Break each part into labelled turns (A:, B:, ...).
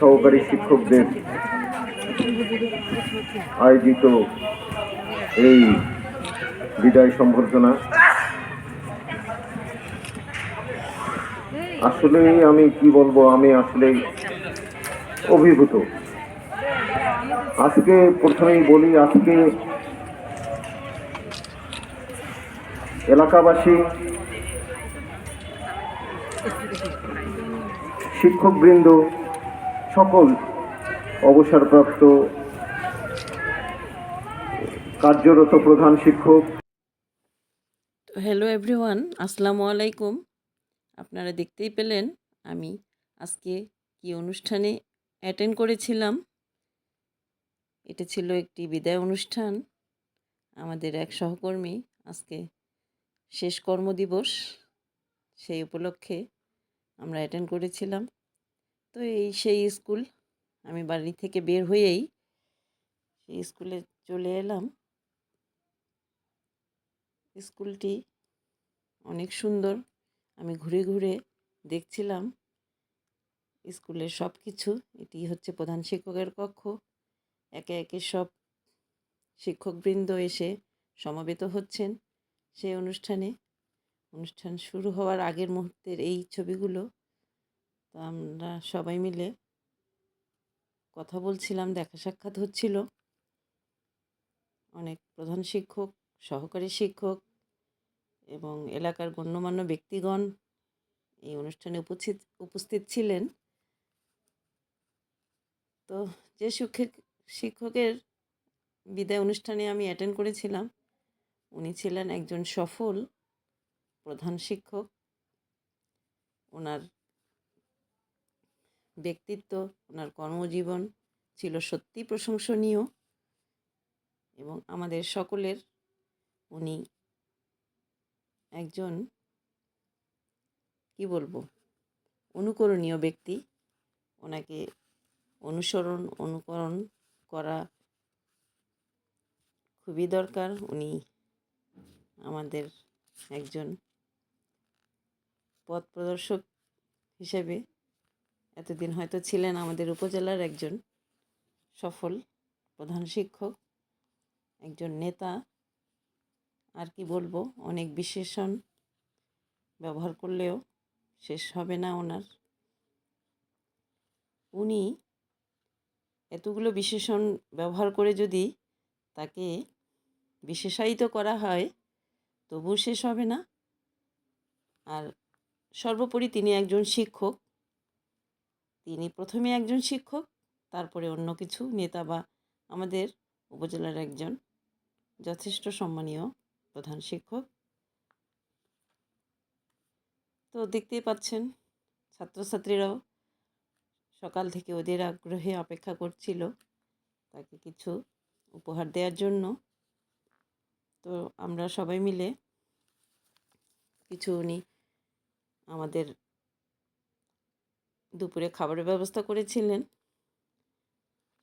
A: সহকারী শিক্ষকদের আয়োজিত এই বিদায় সম্বর্ধনা। আসলে আমি কি বলব, আমি আসলে অভিভূত। আজকে প্রথমেই বলি, আজকে এলাকাবাসী, শিক্ষকবৃন্দ সকল অবসরপ্রাপ্ত কার্যরত প্রধান শিক্ষক।
B: হ্যালো এভরিওয়ান আসসালামু আলাইকুম। আপনারা দেখতেই পেলেন, আমি আজকে কি অনুষ্ঠানে অ্যাটেন্ড করেছিলাম। এটা ছিল একটি বিদায় অনুষ্ঠান। আমাদের এক সহকর্মী আজকে শেষ কর্মদিবস, সেই উপলক্ষে আমরা অ্যাটেন্ড করেছিলাম। তো এই সেই স্কুল, আমি বাড়ি থেকে বের হয়েই সেই স্কুলে চলে এলাম। স্কুলটি অনেক সুন্দর, আমি ঘুরে ঘুরে দেখছিলাম। স্কুলের সব কিছু এটি হচ্ছে প্রধান শিক্ষকের কক্ষ। একে একে সব শিক্ষকবৃন্দ এসে সমবেত হচ্ছেন সেই অনুষ্ঠানে। অনুষ্ঠান শুরু হওয়ার আগের মুহূর্তের এই ছবিগুলো তো আমরা সবাই মিলে কথা বলছিলাম, দেখা সাক্ষাৎ হচ্ছিল। অনেক প্রধান শিক্ষক, সহকারী শিক্ষক এবং এলাকার গণ্যমান্য ব্যক্তিগণ এই অনুষ্ঠানে উপস্থিত উপস্থিত ছিলেন। তো যে শিক্ষক, শিক্ষকের বিদায় অনুষ্ঠানে আমি অ্যাটেন্ড করেছিলাম, উনি ছিলেন একজন সফল প্রধান শিক্ষক। ওনার ব্যক্তিত্ব, ওনার কর্মজীবন ছিল সত্যি প্রশংসনীয় এবং আমাদের সকলের, উনি একজন, কি বলব, অনুকরণীয় ব্যক্তি। ওনাকে অনুসরণ, অনুকরণ করা খুবই দরকার। উনি আমাদের একজন পথ প্রদর্শক হিসেবে এতদিন হয়তো ছিলেন আমাদের উপজেলার একজন সফল প্রধান শিক্ষক, একজন নেতা, আর কি বলব, অনেক বিশেষণ ব্যবহার করলেও শেষ হবে না ওনার। উনি এতগুলো বিশেষণ ব্যবহার করে যদি তাকে বিশেষায়িত করা হয়, তবুও শেষ হবে না। আর সর্বোপরি তিনি একজন শিক্ষক তিনি প্রথমে একজন শিক্ষক, তারপরে অন্য কিছু নেতা বা আমাদের উপজেলার একজন যথেষ্ট সম্মানীয় প্রধান শিক্ষক। তো দেখতেই পাচ্ছেন, ছাত্রছাত্রীরাও সকাল থেকে ওদের আগ্রহে অপেক্ষা করছিল তাকে কিছু উপহার দেওয়ার জন্য। তো আমরা সবাই মিলে কিছু উনি আমাদের দুপুরে খাবারের ব্যবস্থা করেছিলেন।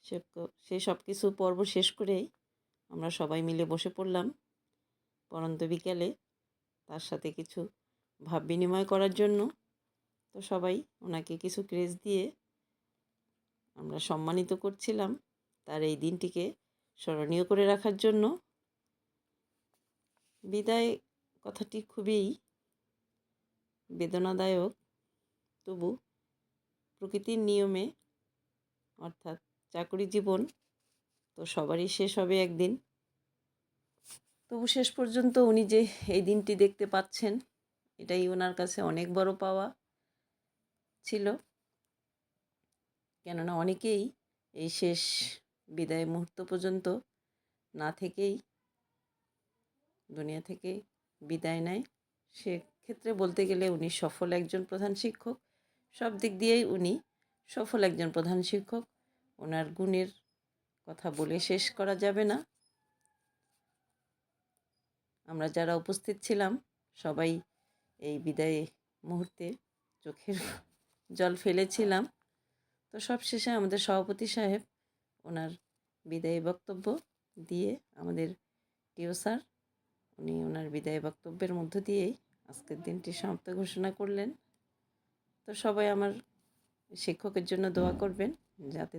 B: সে সেই সব কিছু পর্ব শেষ করেই আমরা সবাই মিলে বসে পড়লাম। পরন্ত বিকেলে তার সাথে কিছু ভাব বিনিময় করার জন্য তো সবাই ওনাকে কিছু ক্রেজ দিয়ে আমরা সম্মানিত করছিলাম তার এই দিনটিকে স্মরণীয় করে রাখার জন্য। বিদায় কথাটি খুবই বেদনাদায়ক, তবু প্রকৃতির নিয়মে, অর্থাৎ চাকরি জীবন তো সবারই শেষ হবে একদিন। তবু শেষ পর্যন্ত উনি যে এই দিনটি দেখতে পাচ্ছেন, এটাই ওনার কাছে অনেক বড় পাওয়া ছিল। কেননা অনেকেই এই শেষ বিদায় মুহূর্ত পর্যন্ত না থেকেই, দুনিয়া থেকে বিদায় নেয়। সেক্ষেত্রে বলতে গেলে উনি সফল একজন প্রধান শিক্ষক। সব দিক দিয়েই উনি সফল একজন প্রধান শিক্ষক। ওনার গুণের কথা বলে শেষ করা যাবে না। আমরা যারা উপস্থিত ছিলাম, সবাই এই বিদায় মুহূর্তে চোখের জল ফেলেছিলাম। তো সব শেষে আমাদের সভাপতি সাহেব ওনার বিদায়ী বক্তব্য দিয়ে আমাদের টিও স্যার, উনি ওনার বিদায় বক্তব্যের মধ্য দিয়েই আজকের দিনটি সমাপ্ত ঘোষণা করলেন। তো সবাই আমার শিক্ষকের জন্য দোয়া করবেন যাতে